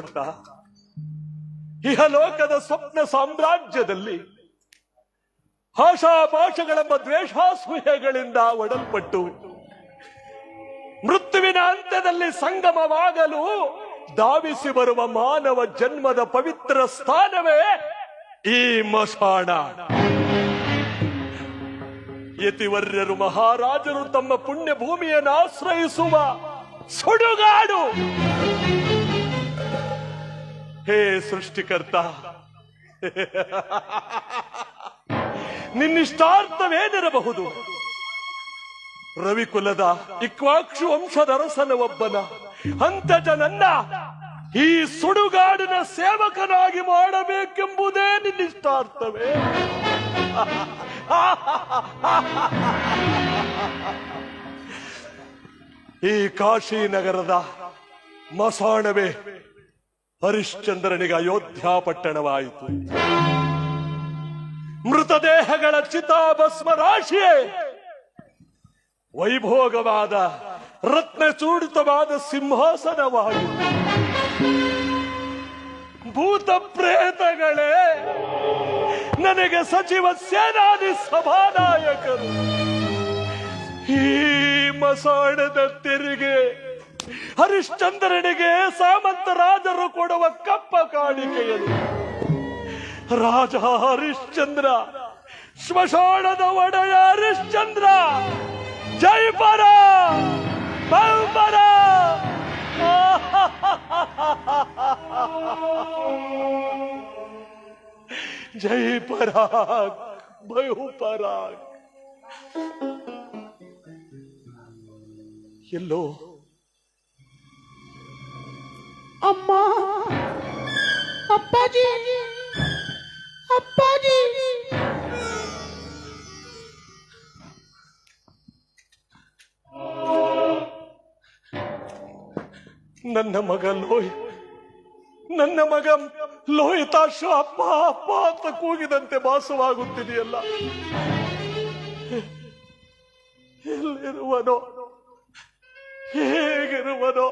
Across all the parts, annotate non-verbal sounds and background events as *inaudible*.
ಭಗವಂತ ಇಹಲೋಕದ ಸ್ವಪ್ನ ಸಾಮ್ರಾಜ್ಯದಲ್ಲಿ ಆಶಾಪಾಶಗಳೆಂಬ ದ್ವೇಷಾಸೂಯೆಗಳಿಂದ ಒಡಲ್ಪಟ್ಟು ಮೃತ್ಯುವಿನ ಅಂತ್ಯದಲ್ಲಿ ಸಂಗಮವಾಗಲು ಧಾವಿಸಿ ಬರುವ ಮಾನವ ಜನ್ಮದ ಪವಿತ್ರ ಸ್ಥಾನವೇ ಈ ಮಸಾಣ ಯತಿವರ್ಯರು ಮಹಾರಾಜರು ತಮ್ಮ ಪುಣ್ಯ ಭೂಮಿಯನ್ನು ಆಶ್ರಯಿಸುವ ಸುಡುಗಾಡು. ಹೇ ಸೃಷ್ಟಿಕರ್ತ. ನಿನ್ನಿಷ್ಟಾರ್ಥವೇನಿರಬಹುದು? ರವಿಕುಲದ ಇಕ್ವಾಕ್ಷು ವಂಶದ ಅರಸನ ಒಬ್ಬನ ಅಂತಜ ನನ್ನ ಈ ಸುಡುಗಾಡಿನ ಸೇವಕನಾಗಿ ಮಾಡಬೇಕೆಂಬುದೇ ನಿನ್ನಿಷ್ಟಾರ್ಥವೇ? ಈ ಕಾಶಿ ನಗರದ ಮಸಾಣವೇ ಹರಿಶ್ಚಂದ್ರನಿಗೆ ಅಯೋಧ್ಯ ಪಟ್ಟಣವಾಯಿತು. ಮೃತದೇಹಗಳ ಚಿತಾಭಸ್ಮ ರಾಶಿಯೇ ವೈಭೋಗವಾದ, ರತ್ನಚೂಡಿತವಾದ ಸಿಂಹಾಸನವಾಯಿತು. ಭೂತ ಪ್ರೇತಗಳೇ ನನಗೆ ಸಚಿವ ಸೇನಾನಿ ಸಭಾನಾಯಕರು, ಈ ಮಸಾಣದ ತೆರಿಗೆ ಹರಿಶ್ಚಂದ್ರನಿಗೆ ಸಾಮಂತ ರಾಜರು ಕೊಡುವ ಕಪ್ಪ ಕಾಣಿಕೆಯಲ್ಲಿ ರಾಜ ಹರಿಶ್ಚಂದ್ರ ಸ್ಮಶಾನದ ಒಡೆಯ ಹರಿಶ್ಚಂದ್ರ, ಜೈ ಪರ *laughs* ಜೈ ಪರಾಗ್ ಬಹುಪರಾಗ್ ಎಲ್ಲೋ ಅಮ್ಮ, ಅಪ್ಪಾಜಿ ಅಪ್ಪಾಜಿ. ನನ್ನ ಮಗ ಲೋಹಿ, ನನ್ನ ಮಗ ಲೋಹಿತಾಶ್ವ ಅಪ್ಪ ಅಪ್ಪ ಅಂತ ಕೂಗಿದಂತೆ ಭಾಸವಾಗುತ್ತಿದೆಯಲ್ಲ? ಎಲ್ಲಿರುವನೋ, ಹೇಗಿರುವನೋ?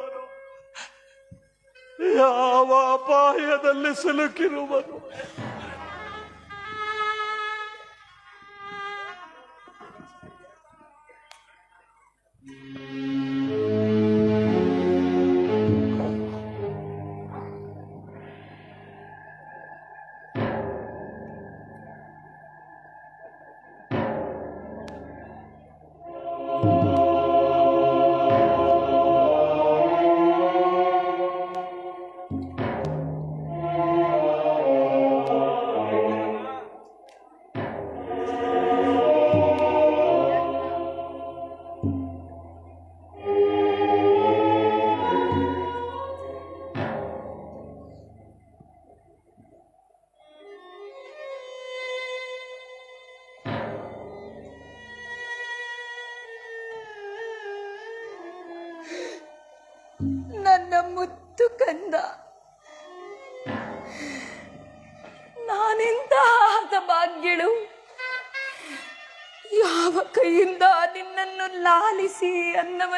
ಯಾವ ಅಪಾಯದಲ್ಲಿ ಸಿಲುಕಿರುವನು?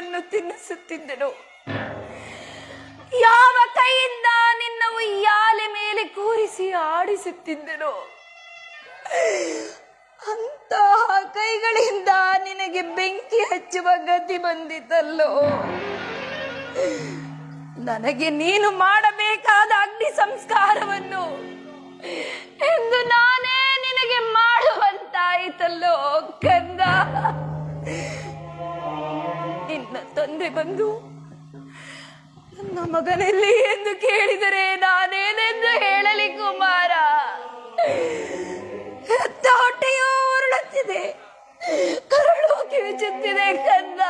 ಅನ್ನವನ್ನು ತಿನ್ನಿಸುತ್ತಿದ್ದನು. ಯಾವ ಕೈಯಿಂದ ನಿನ್ನ ಉಯ್ಯಾಲೆ ಮೇಲೆ ಕೂರಿಸಿ ಆಡಿಸುತ್ತಿದ್ದನು, ಅಂತಹ ಕೈಗಳಿಂದ ನಿನಗೆ ಬೆಂಕಿ ಹಚ್ಚುವ ಗತಿ ಬಂದಿತಲ್ಲೋ. ನನಗೆ ನೀನು ಮಾಡಬೇಕಾದ ಅಗ್ನಿ ಸಂಸ್ಕಾರವನ್ನು ಎಂದು ನಾನೇ ನಿನಗೆ ಮಾಡುವಂತಾಯಿತಲ್ಲೋ ಕಂದ ತಂದೆ ಬಂದು, ನನ್ನ ಮಗನಲ್ಲಿ ಎಂದು ಕೇಳಿದರೆ ನಾನೇನೆಂದು ಹೇಳಲಿ ಕುಮಾರ? ಹೊಟ್ಟೆಯೋ ಉರುಳುತ್ತಿದೆ. ಕರಳು ಕಿವಿಚುತ್ತಿದೆ ಕಂದ.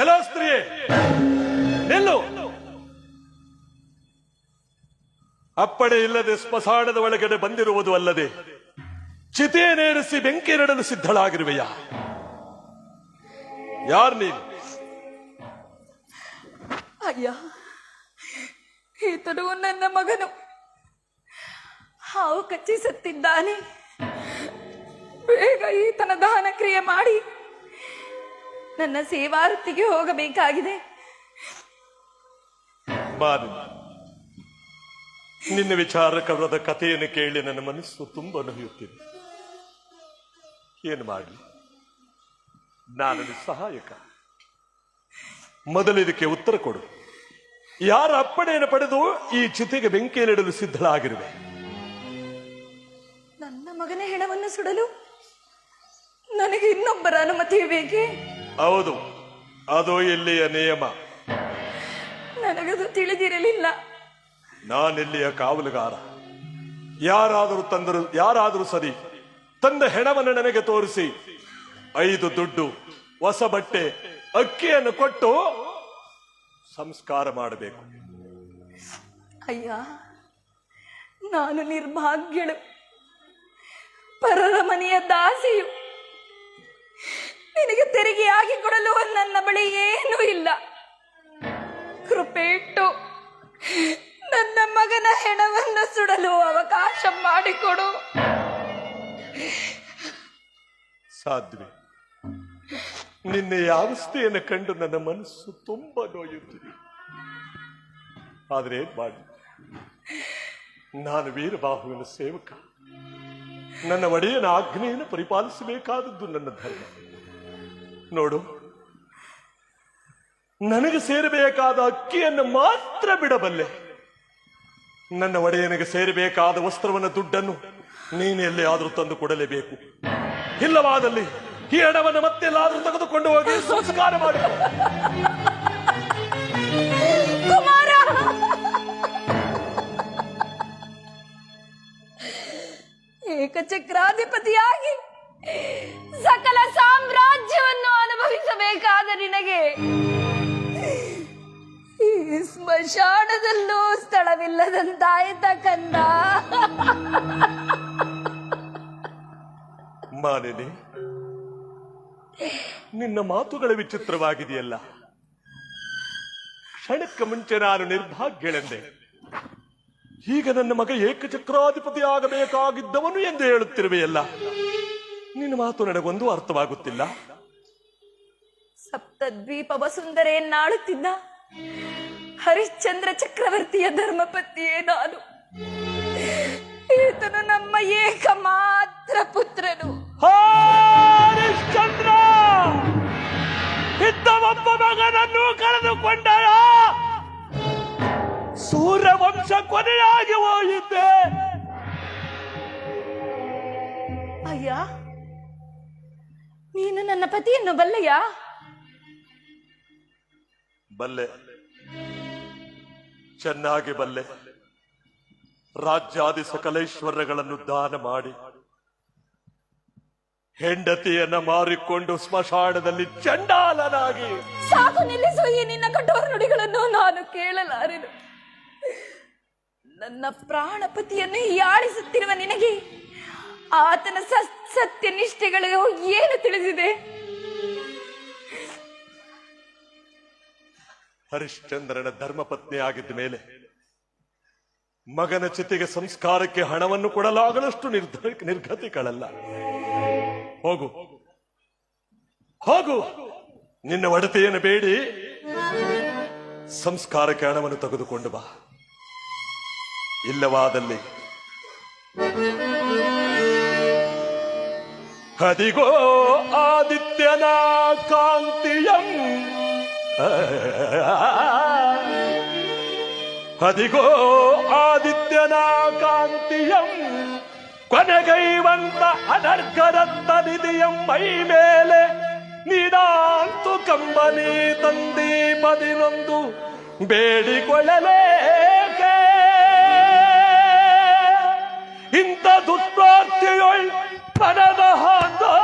ಎಲ್ಲ ಸ್ತ್ರೀ ನಿಲ್ಲು. ಅಪ್ಪಣೆ ಇಲ್ಲದೆ ಸ್ಮಶಾನದ ಒಳಗಡೆ ಬಂದಿರುವುದು ಅಲ್ಲದೆ ಚಿತೆಯನ್ನೇರಿಸಿ ಬೆಂಕಿ ನೆಡಲು ಸಿದ್ಧಳಾಗಿರುವೆಯ. ಯಾರ್ ನೀನು? ಅಯ್ಯ ಈತನು ನನ್ನ ಮಗನು. ಹಾವು ಕಚ್ಚಿಸುತ್ತಿದ್ದಾನೆ. ಬೇಗ ಈತನ ದಹನ ಕ್ರಿಯೆ ಮಾಡಿ. ನನ್ನ ಸೇವಾರತಿಗೆ ಹೋಗಬೇಕಾಗಿದೆ. ಮಾಲಿನಿ ನಿನ್ನ ವಿಚಾರಕವರದ ಕಥೆಯನ್ನು ಕೇಳಿ ನನ್ನ ಮನಸ್ಸು ತುಂಬ ನೋಯುತ್ತಿದೆ ಏನು ಮಾಡಲಿ? ನಾನು ನಿಸ್ಸಹಾಯಕ ಮೊದಲು ಇದಕ್ಕೆ ಉತ್ತರ ಕೊಡು. ಯಾರ ಅಪ್ಪಣೆಯನ್ನು ಪಡೆದು ಈ ಚಿತೆಗೆ ಬೆಂಕಿಯಲ್ಲಿಡಲು ಸಿದ್ಧಳಾಗಿರುವೆ? ನನ್ನ ಮಗನ ಹೆಣವನ್ನು ಸುಡಲು? ನನಗೆ ಇನ್ನೊಬ್ಬರ ಅನುಮತಿ ಬೇಕೇ? ಹೌದು ಅದು ಇಲ್ಲಿಯ ನಿಯಮ? ನನಗದು ತಿಳಿದಿರಲಿಲ್ಲ. ನಾನಿಲ್ಲಿಯ ಕಾವಲುಗಾರ. ಯಾರಾದರೂ ತಂದರು, ಯಾರಾದರೂ ಸರಿ, ತಂದ ಹೆಣವನ್ನು ನನಗೆ ತೋರಿಸಿ. ಐದು ದುಡ್ಡು ಹೊಸ ಬಟ್ಟೆ ಅಕ್ಕಿಯನ್ನು ಕೊಟ್ಟು ಸಂಸ್ಕಾರ ಮಾಡಬೇಕು. ಅಯ್ಯ, ನಾನು ನಿರ್ಭಾಗ್ಯಳು. ಪರರ ಮನೆಯ ದಾಸಿಯು. ನಿನಗೆ ತೆರಿಗೆಯಾಗಿ ಕೊಡಲು ನನ್ನ ಬಳಿ ಏನೂ ಇಲ್ಲ. ಕೃಪೆ ಇಟ್ಟು ನನ್ನ ಮಗನ ಹೆಣವನ್ನು ಸುಡಲು ಅವಕಾಶ ಮಾಡಿಕೊಡು. ಸಾಧ್ವಿ, ನಿನ್ನೆ ಯಾವಸ್ಥೆಯನ್ನು ಕಂಡು ನನ್ನ ಮನಸ್ಸು ತುಂಬಾ ನೋಯುತ್ತಿದೆ. ಆದರೆ ಮಾಡಿ, ನಾನು ವೀರಬಾಹುವಿನ ಸೇವಕ. ನನ್ನ ಒಡೆಯನ ಆಜ್ಞೆಯನ್ನು ಪರಿಪಾಲಿಸಬೇಕಾದದ್ದು ನನ್ನ ಧರ್ಮ. ನೋಡು, ನನಗೆ ಸೇರಬೇಕಾದ ಅಕ್ಕಿಯನ್ನು ಮಾತ್ರ ಬಿಡಬಲ್ಲೆ. ನನ್ನ ಒಡೆಯನಿಗೆ ಸೇರಬೇಕಾದ ವಸ್ತ್ರವನ್ನು, ದುಡ್ಡನ್ನು ನೀನು ಎಲ್ಲಿಯಾದರೂ ತಂದು ಕೊಡಲೇಬೇಕು. ಇಲ್ಲವಾದಲ್ಲಿ ಈ ಹಣವನ್ನು ಮತ್ತೆಲ್ಲಾದರೂ ತೆಗೆದುಕೊಂಡು ಹೋಗಿ ಸಂಸ್ಕಾರ ಮಾಡಿ. ಏಕಚಕ್ರಾಧಿಪತಿಯಾಗಿ ಸಕಲ ಸಾಮ್ರಾಜ್ಯವನ್ನು ಅನುಭವಿಸಬೇಕಾದ ನಿನಗೆ. ಸ್ಮಶಾನದಲ್ಲೂ ಸ್ಥಳವಿಲ್ಲದಂತಾಯ್ತ ಕಂದ. ಮಾಲಿನಿ ನಿನ್ನ ಮಾತುಗಳ ವಿಚಿತ್ರವಾಗಿದೆಯಲ್ಲ. ಕ್ಷಣಕ್ಕೆ ಮುಂಚೆ ನಾನು ನಿರ್ಭಾಗ್ಯಳೆಂದೆ. ಈಗ ನನ್ನ ಮಗ ಏಕಚಕ್ರಾಧಿಪತಿ ಆಗಬೇಕಾಗಿದ್ದವನು ಎಂದು ಹೇಳುತ್ತಿರುವೆಯಲ್ಲ. ನಿನ್ನ ಮಾತು ನನಗೊಂದು ಅರ್ಥವಾಗುತ್ತಿಲ್ಲ. ಸಪ್ತದ್ವೀಪ ವಸುಂಧರೆಯನ್ನಾಳುತ್ತಿದ್ದ. ಹರಿಶ್ಚಂದ್ರ ಚಕ್ರವರ್ತಿಯ ಧರ್ಮಪತಿಯೇ ನಾನು. ಈತನು ನಮ್ಮ ಏಕಮಾತ್ರ ಪುತ್ರನು. ಹರಿಶ್ಚಂದ್ರ! ಇದ್ದ ಒಬ್ಬ ಮಗನನ್ನು ಕಳೆದುಕೊಂಡ ಸೂರ್ಯವಂಶ ಕೊನೆಯಾಗಿ ಹೋಗಿದ್ದೆ ಅಯ್ಯ ನೀನು ನನ್ನ ಪತಿಯನ್ನು ಬಲ್ಲೆಯ? ಬಲ್ಲೆ. ಚೆನ್ನಾಗಿ ಬಲ್ಲೆ. ರಾಜ್ಯಾದಿ ಸಕಲೇಶ್ವರಗಳನ್ನು ದಾನ ಮಾಡಿ. ಹೆಂಡತಿಯನ್ನ ಮಾರಿಕೊಂಡು ಸ್ಮಶಾನದಲ್ಲಿ ಚಂಡಾಲನಾಗಿ. ಸಾಕು ನಿಲ್ಲಿಸು ಈ ನಿನ್ನ ಕಠೋರ ನುಡಿಗಳನ್ನು ನಾನು ಕೇಳಲಾರೆನು. ನನ್ನ ಪ್ರಾಣಪತಿಯನ್ನು ಯಾಳಿಸುತ್ತಿರುವ ನಿನಗೆ ಆತನ ಸತ್ಯ ನಿಷ್ಠೆಗಳು ಏನು ತಿಳಿದಿದೆ? ಹರಿಶ್ಚಂದ್ರನ ಧರ್ಮಪತ್ನಿ ಆಗಿದ್ದ ಮೇಲೆ ಮಗನ ಚಿತೆಗೆ ಸಂಸ್ಕಾರಕ್ಕೆ ಹಣವನ್ನು ಕೊಡಲಾಗಲಷ್ಟು ನಿರ್ಧ, ನಿರ್ಗತಿಗಳಲ್ಲ. ಹೋಗು. ಹೋಗು. ನಿನ್ನ ಒಡತೆಯನ್ನು ಬೇಡಿ. ಸಂಸ್ಕಾರಕ್ಕೆ ಹಣವನ್ನು ತೆಗೆದುಕೊಂಡು ಬಾ. ಇಲ್ಲವಾದಲ್ಲಿ ಹದಿಗೋ ಆದಿತ್ಯನ ಕಾಂತಿಯಂ ಹದಿಗೋ ಆದಿತ್ಯನ ಕಾಂತಿಯಂ ಕೊನೆಗೈವಂತ ಅನರ್ಘರತ್ತ ನಿಧಿಯಂ, ಮೈ ಮೇಲೆ ನೀಡಾಂತು ಕಂಬನಿ ತಂದಿ ಪದಿನೊಂದು ಬೇಡಿಕೊಳ್ಳಲೇಕೆ? ಇಂಥ ದುಷ್ಪ್ರಾರ್ಥಿಯೊಳ್ ಪರದ ಆಂದೋಲನ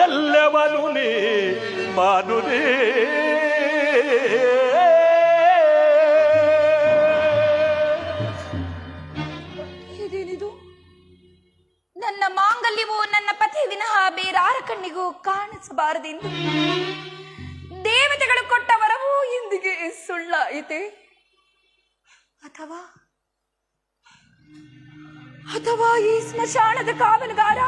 ನೀ ಮಾನು ಇದೇನಿದು ನನ್ನ ಮಾಂಗಲ್ಯವು ನನ್ನ ಪತಿ ವಿನಃ ಬೇರಾರ ಕಣ್ಣಿಗೂ ಕಾಣಿಸಬಾರದೆಂದು. ದೇವತೆಗಳು ಕೊಟ್ಟ ವರವು ಇಂದಿಗೆ ಸುಳ್ಳಾಯಿತೆ? ಅಥವಾ ಅಥವಾ ಈ ಸ್ಮಶಾನದ ಕಾವಲುಗಾರ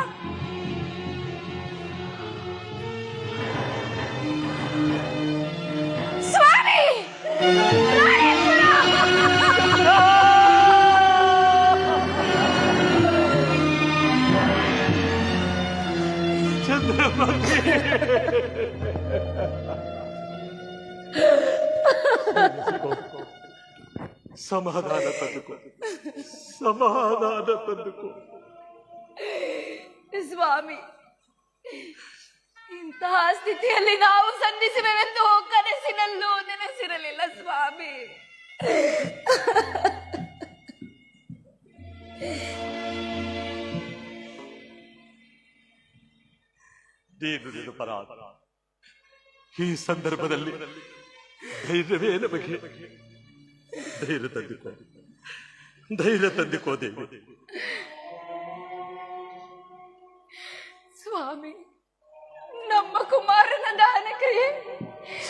ಸ್ವಾಮಿ ಚಂದ್ರಮತಿ ಸಮಾಧಾನ ತಂದುಕೋ ಸಮಾಧಾನ ತಂದುಕೋ ಸ್ವಾಮಿ ಇಂತಹ ಸ್ಥಿತಿಯಲ್ಲಿ ನಾವು ಸಂಧಿಸುವೆವೆಂದು ಕನಸಿನಲ್ಲೂ ನೆನೆಸಿರಲಿಲ್ಲ, ಸ್ವಾಮಿ. ಈ ಸಂದರ್ಭದಲ್ಲಿ ಧೈರ್ಯವೇ ನಮಗೆ. ಧೈರ್ಯ ತಂದುಕೋ. ಧೈರ್ಯ ತಂದುಕೋ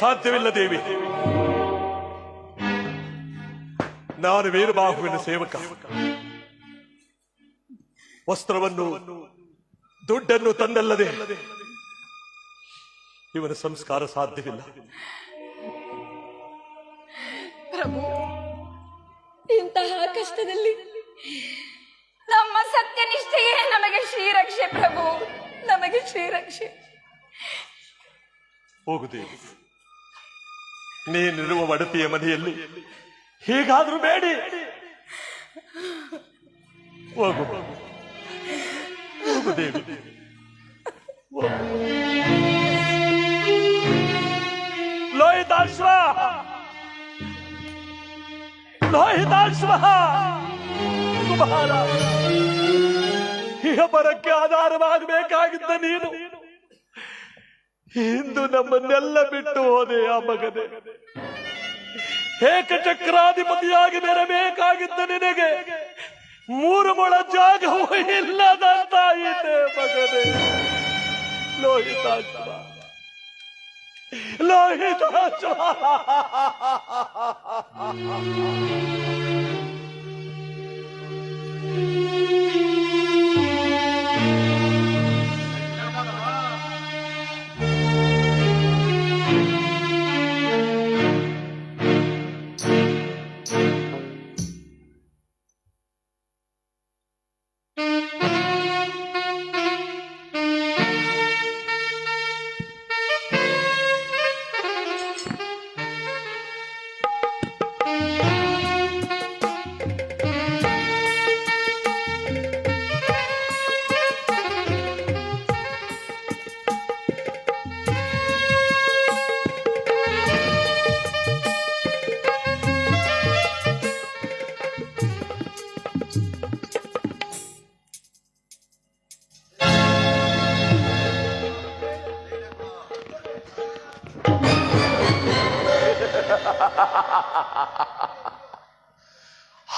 ಸಾಧ್ಯವಿಲ್ಲ ದೇವಿ. ನಾನು ವೀರಬಾಹುವಿನ ಸೇವಕ. ವಸ್ತ್ರವನ್ನು ದುಡ್ಡನ್ನು ತಂದಲ್ಲದೆ ಇವನ ಸಂಸ್ಕಾರ ಸಾಧ್ಯವಿಲ್ಲ. ಪ್ರಭು ಇಂತಹ ಕಷ್ಟದಲ್ಲಿ ನಮ್ಮ ಸತ್ಯನಿಷ್ಠೆಯೇ ನಮಗೆ ಶ್ರೀರಕ್ಷೆ ಪ್ರಭು. ನಮಗೆ ಶ್ರೀರಕ್ಷೆ. ಹೋಗು ದೇವಿ. ನೀನಿರುವ ಒಡತಿಯ ಮನೆಯಲ್ಲಿ ಹೀಗಾದ್ರೂ ಬೇಡಿ. ಹೋಗು. ಹೋಗು ದೇವಿ. ಲೋಹಿತಾಶ್ವ. ಲೋಹಿತಾಶ್ವ. ಕುಮಾರ ಬರಕ್ಕೆ ಆಧಾರವಾಗಬೇಕಾಗಿದ್ದ ನೀನು. ಇಂದು ನಮ್ಮನ್ನೆಲ್ಲ ಬಿಟ್ಟು ಹೋದೆ ಆ ಮಗನೇ. ಏಕಚಕ್ರಾಧಿಪತಿಯಾಗಿ ಬೆರಬೇಕಾಗಿದ್ದ ನಿನಗೆ. ಮೂರು ಮೊಳ ಜಾಗವೂ ಇಲ್ಲದಂತಾಯಿತೆ ಮಗನೇ. ಲೋಹಿತಾಶ್ವ ಲೋಹಿತಾಶ್ವ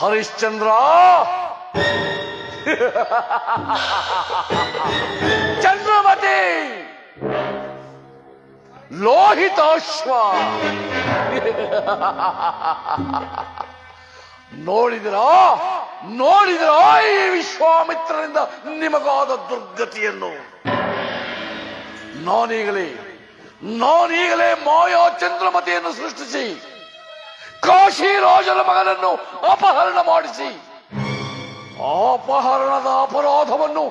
ಹರಿಶ್ಚಂದ್ರ! ಚಂದ್ರಮತಿ! ಲೋಹಿತಾಶ್ವ! ನೋಡಿದ್ರಾ? ನೋಡಿದ್ರಾ ಈ ವಿಶ್ವಾಮಿತ್ರನಿಂದ ನಿಮಗಾದ ದುರ್ಗತಿಯನ್ನು? ನಾನೀಗಲೇ ನಾನೀಗಲೇ ಮಾಯಾ ಚಂದ್ರಮತಿಯನ್ನು ಸೃಷ್ಟಿಸಿ ಕಾಶಿ ರಾಜನ ಮಗನನ್ನು ಅಪಹರಣ ಮಾಡಿಸಿ. ಅಪಹರಣದ ಅಪರಾಧವನ್ನು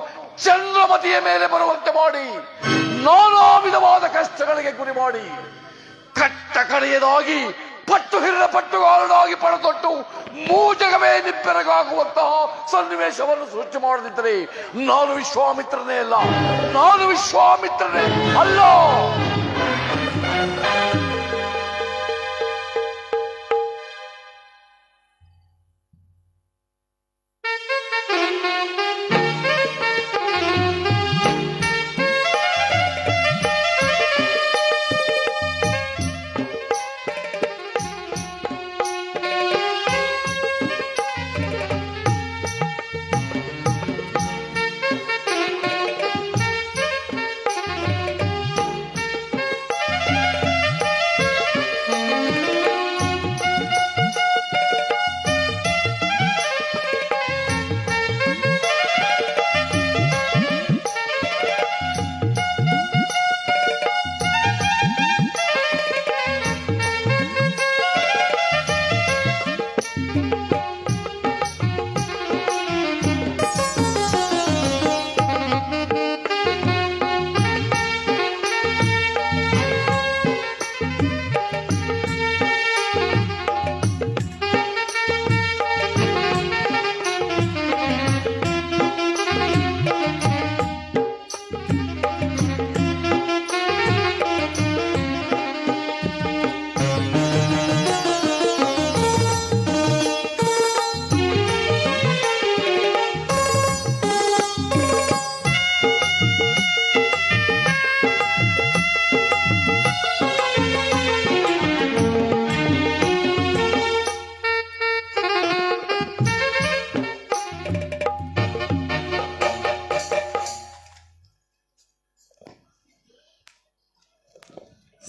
ಚಂದ್ರಮತಿಯ ಮೇಲೆ ಬರುವಂತೆ ಮಾಡಿ, ನಾನಾ ವಿಧವಾದ ಕಷ್ಟಗಳಿಗೆ ಗುರಿ ಮಾಡಿ, ಕಟ್ಟ ಕಡೆಯದಾಗಿ ಪಟ್ಟು ಹಿರಿದ ಪಟ್ಟುಗಾರನಾಗಿ ಪಣತೊಟ್ಟು ಮೂಜಗವೇ ನಿಬ್ಬೆರಗಾಗುವಂತಹ ಸನ್ನಿವೇಶವನ್ನು ಸೃಷ್ಟಿ ಮಾಡದಿದ್ದರೆ ನಾನು ವಿಶ್ವಾಮಿತ್ರನೇ ಅಲ್ಲ. ನಾನು ವಿಶ್ವಾಮಿತ್ರನೇ ಅಲ್ಲ.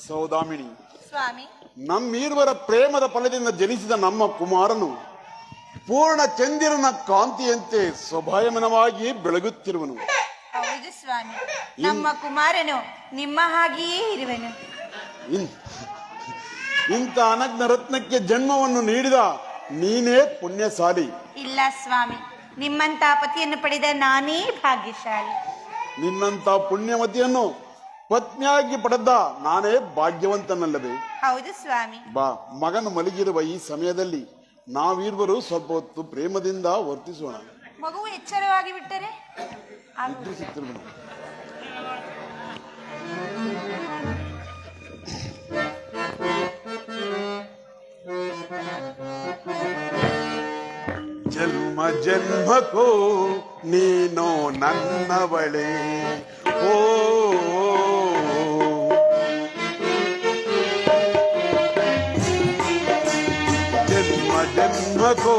ಸೌದಾಮಿನಿ. ಸ್ವಾಮಿ. ನಮ್ಮೀರ್ವರ ಪ್ರೇಮದ ಫಲದಿಂದ ಜನಿಸಿದ ನಮ್ಮ ಕುಮಾರನು ಪೂರ್ಣ ಚಂದಿರನ ಕಾಂತಿಯಂತೆ ಸ್ವಭಾಯಮನವಾಗಿ ಬೆಳಗುತ್ತಿರುವನು. ಹೌದು ಸ್ವಾಮಿ. ನಮ್ಮ ಕುಮಾರನು ನಿಮ್ಮ ಹಾಗೆಯೇ ಇರುವನು. ಇನ್- ಇಂಥ ಅನಗ್ನ ರತ್ನಕ್ಕೆ ಜನ್ಮವನ್ನು ನೀಡಿದ ನೀನೇ ಪುಣ್ಯಶಾಲಿ. ಇಲ್ಲ ಸ್ವಾಮಿ. ನಿಮ್ಮಂತ ಪತಿಯನ್ನು ಪಡೆದ ನಾನೇ ಭಾಗ್ಯಶಾಲಿ. ನಿನ್ನಂತ ಪುಣ್ಯವತಿಯನ್ನು ಪತ್ನಿಯಾಗಿ ಪಡೆದ ನಾನೇ ಭಾಗ್ಯವಂತನಲ್ಲದೆ. ಹೌದು ಸ್ವಾಮಿ. ಬಾ ಮಗನು ಮಲಗಿರುವ ಈ ಸಮಯದಲ್ಲಿ ನಾವಿರುವರು ಸ್ವಲ್ಪ ಹೊತ್ತು ಪ್ರೇಮದಿಂದ ವರ್ತಿಸೋಣ. ಮಗು ಎಚ್ಚರವಾಗಿ ಬಿಟ್ಟರೆ? ಜನ್ಮ. ಜನ್ಮ ಜನ್ಮಕ್ಕೂ ನೀನೋ ನನ್ನವಳೆ. ಓ ಜನ್ಮಕ್ಕೂ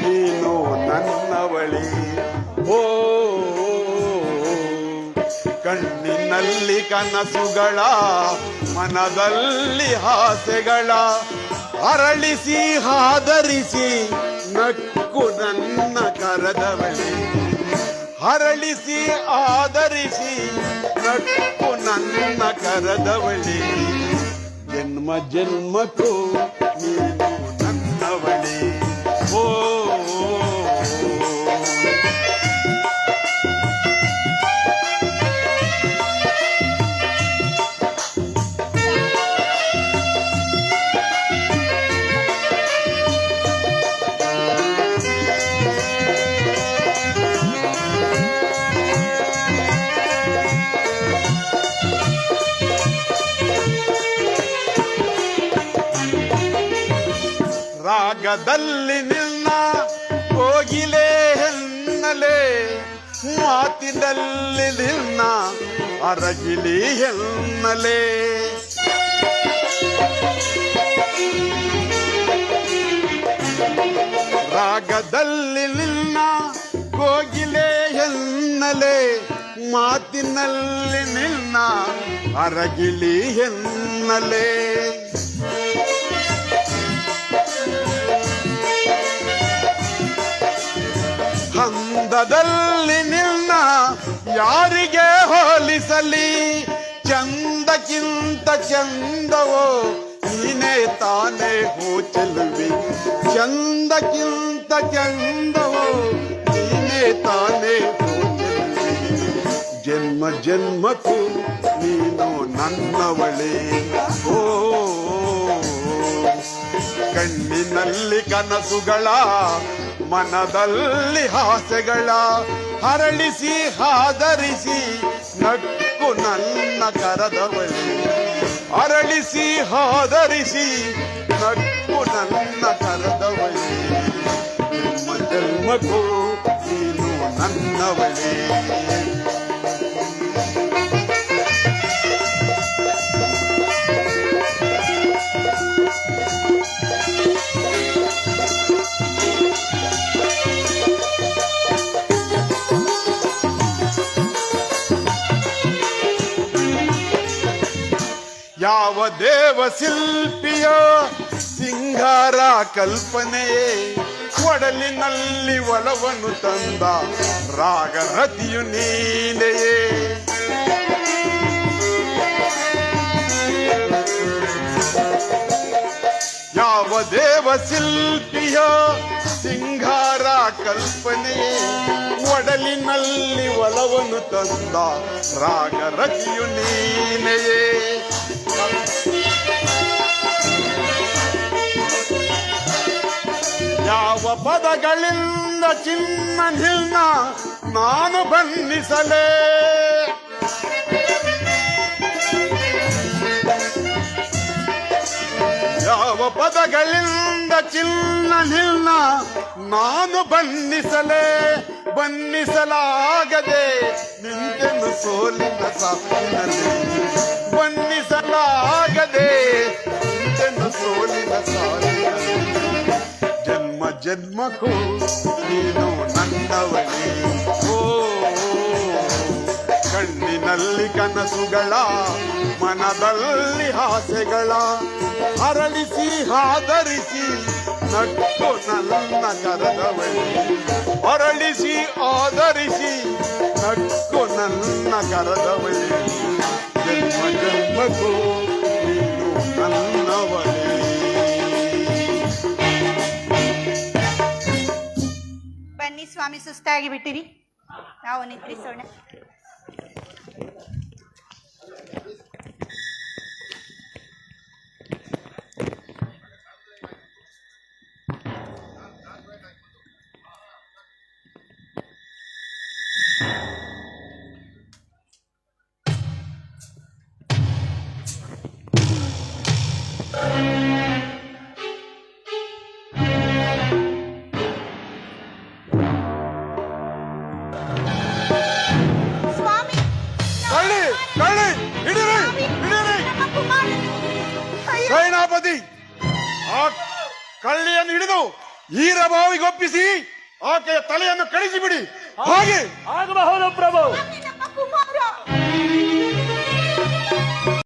ನೀನು ನನ್ನವಳಿ. ಓ, ಕಣ್ಣಿನಲ್ಲಿ ಕನಸುಗಳ, ಮನದಲ್ಲಿ ಹಾಸೆಗಳ ಅರಳಿಸಿ, ಹಾದರಿಸಿ, ನಕ್ಕು ನನ್ನ ಕರದವಳಿ. ಹರಳಿಸಿ ಆದರಿಸಿ ನಕ್ಕು ನನ್ನ ಕರದವಳಿ. ಜನ್ಮ ಜನ್ಮಕ್ಕೂ ನೀನು ನನ್ನವಳಿ. ರಾಗದಲ್ಲಿ ನಿನ್ನ ಕೋಗಿಲೆ ಹೆನ್ನಲೆ ಮಾತಿನಲ್ಲಿ ನಿನ್ನ ಅರಗಿಲಿ ಹೆನ್ನಲೆ ರಾಗದಲ್ಲಿ ನಿನ್ನ ಕೋಗಿಲೆ ಹೆನ್ನಲೆ ಮಾತಿನಲ್ಲಿ ನಿನ್ನ ಅರಗಿಲಿ ಹೆನ್ನಲೆ ಹಂದದಲ್ಲಿ ನಿನ್ನ ಯಾರಿಗೆ ಹೋಲಿಸಲಿ? ಚಂದಕ್ಕಿಂತ ಚಂದವೋ ನೀನೇ ತಾನೇ ಹೋ ಚೆಲುವೆ ಚಂದಕ್ಕಿಂತ ಚಂದವೋ ನೀನೇ ತಾನೇ ಜನ್ಮ ಜನ್ಮಕ್ಕೂ ನೀನು ನನ್ನವಳೇ. ಓ, ಕಣ್ಣಿನಲ್ಲಿ ಕನಸುಗಳ ಮನದಲ್ಲಿ ಹಾಸೆಗಳ ಹರಳಿಸಿ ಹಾದರಿಸಿ, ನಕ್ಕು ನನ್ನ ಕರದವಳಿ. ಅರಳಿಸಿ ಹಾದರಿಸಿ, ನಕ್ಕು ನನ್ನ ಕರದವಳಿ. ಜನ್ಮಕ್ಕೂ ನೀನು ನನ್ನವಳೇ. ಯಾವ ದೇವ ಶಿಲ್ಪಿಯ ಸಿಂಗಾರ ಕಲ್ಪನೆಯೇ? ಒಡಲಿನಲ್ಲಿ ಒಲವನ್ನು ತಂದ ರಾಗರತಿಯು ನೀನೆಯೇ? ಯಾವ ದೇವ ಶಿಲ್ಪಿಯ ಸಿಂಗಾರ ಕಲ್ಪನೆಯೇ? ಒಡಲಿನಲ್ಲಿ ಒಲವನ್ನು ತಂದ ರಾಗರತಿಯು ನೀನೆಯೇ? ಯಾವ ಪದಗಳಿಂದ ಚಿನ್ನ ನಿನ್ನ ನಾನು ಬನ್ನಿಸಲೇ ಯಾವ ಪದಗಳಿಂದ ಚಿನ್ನ ನಿಲ್ನ ನಾನು ಬಂಧಿಸಲೇ ಬನ್ನಿಸಲಾಗದೆ ನಿಂತೆನು ಸೋಲಿನ ಸಾಲಿನಲ್ಲಿ ಬಣ್ಣಿಸಲಾಗದೆ ಇದನ್ನು ಸೋಲಿನ ಸಾಲಿನ ಜನ್ಮ ಜನ್ಮಕ್ಕೂ ನೀನು ನನ್ನವನೇ ಓ, ಕಣ್ಣಿನಲ್ಲಿ ಕನಸುಗಳ, ಮನದಲ್ಲಿ ಆಸೆಗಳ ಅರಳಿಸಿ ಆಧರಿಸಿ ನಕ್ಕು ನನ್ನ ಕರದವಳಿ. ಅರಳಿಸಿ, ಆದರಿಸಿ ನಕ್ಕು ನನ್ನ ಕರದವಳಿ. ಜನ್ಮ ಜನ್ಮಕ್ಕೂ ಬನ್ನಿ ಸ್ವಾಮಿ ಸುಸ್ತಾಗಿ ಬಿಟ್ಟಿರಿ ನಾವು ನಿದ್ರಿಸೋಣ